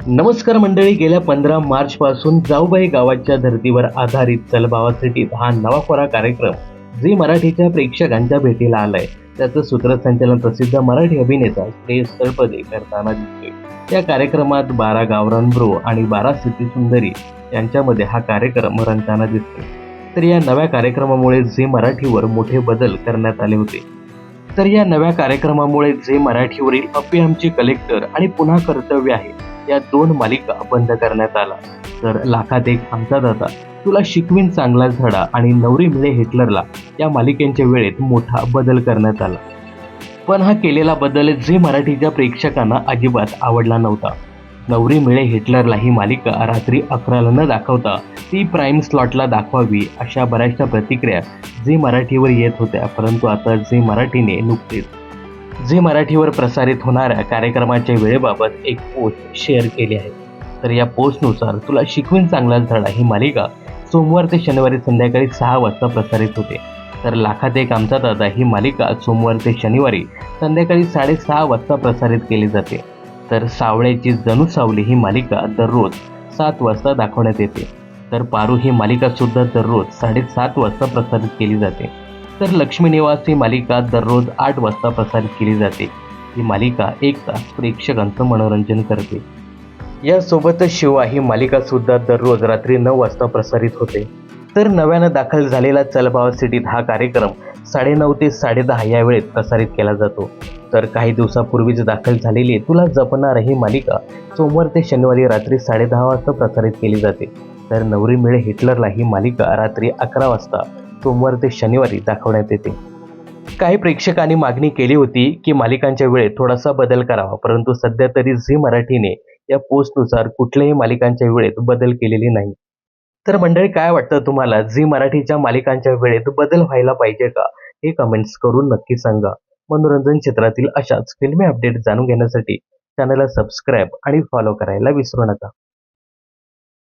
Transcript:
नमस्कार मंडळी गेल्या पंधरा मार्च पासून जाऊबाई गावाच्या धर्तीवर आधारित चलभावा सिटीत हा नवा खोरा कार्यक्रम जे मराठीच्या प्रेक्षकांच्या भेटीला आलाय. त्याचं सूत्रसंचालन प्रसिद्ध मराठी अभिनेता श्रेयस तळपदे करताना दिसतोय. या कार्यक्रमात बारा गावरान ब्रो आणि बारा सिद्धी सुंदरी यांच्यामध्ये हा कार्यक्रम रंगताना दिसतोय. तर या नव्या कार्यक्रमामुळे झी मराठीवर मोठे बदल करण्यात आले होते. तर या नव्या कार्यक्रमामुळे झी मराठीवरील अप्पी आमचे कलेक्टर आणि पुन्हा कर्तव्य आहे. या दोन मालिका बंद करण्यात आला. तर लाखात एक आमचा दादा तुला शिकवीन चांगला धडा आणि नवरी मिळे हिटलरला या मालिकेच्या वेळेत मोठा बदल करण्यात आला. पण हा केलेला बदल जे मराठीच्या प्रेक्षकांना अजिबात आवडला नव्हता. नवरी मिळे हिटलरला ही मालिका रात्री अकराला न दाखवता ती प्राईम स्लॉटला दाखवावी अशा बऱ्याचशा प्रतिक्रिया झी मराठीवर येत होत्या परंतु आता झी मराठीने नुकतेच झी मराठीवर प्रसारित होणाऱ्या कार्यक्रमाच्या वेळेबाबत एक पोस्ट शेअर केली आहे. तर या पोस्टनुसार तुला शिकवीन चांगलाच धडा ही मालिका सोमवार ते शनिवारी संध्याकाळी सहा वाजता प्रसारित होते. तर लाखात एक आमचा दादा ही मालिका सोमवार ते शनिवारी संध्याकाळी साडेसहा वाजता प्रसारित केली जाते. तर सावळ्याची जणू सावली ही मालिका दररोज सात वाजता दाखवण्यात येते. तर पारू ही मालिका सुद्धा दररोज साडेसात वाजता प्रसारित केली जाते. तर लक्ष्मी निवास ही मालिका दररोज आठ वाजता प्रसारित केली जाते. ही मालिका एक तास प्रेक्षकांचं मनोरंजन करते. यासोबतच शिवा ही मालिका सुद्धा दररोज रात्री नऊ वाजता प्रसारित होते. तर नव्यानं दाखल झालेला चलभाव सिटीत हा कार्यक्रम साडेनऊ ते साडेदहा या वेळेत प्रसारित केला जातो. तर काही दिवसापूर्वीच दाखल झालेली तुला जपणार ही मालिका सोमवार ते शनिवारी रात्री साडेदहा वाजता प्रसारित केली जाते. तर नवरी मिळे हिटलरला ही मालिका रात्री अकरा वाजता सोमवार ते शनिवारी दाखवण्यात येते. काही प्रेक्षकांनी मागणी केली होती की मालिकांच्या वेळेत थोडासा बदल करावा परंतु सध्या तरी झी मराठीने या पोस्टनुसार कुठल्याही मालिकांच्या वेळेत बदल केलेली नाही. तर मंडळी काय वाटतं तुम्हाला? झी मराठीच्या मालिकांच्या वेळेत बदल व्हायला पाहिजे का? हे कमेंट्स करून नक्की सांगा. मनोरंजन क्षेत्रातील अशाच फिल्मी अपडेट जाणून घेण्यासाठी चॅनलला सबस्क्राईब आणि फॉलो करायला विसरू नका.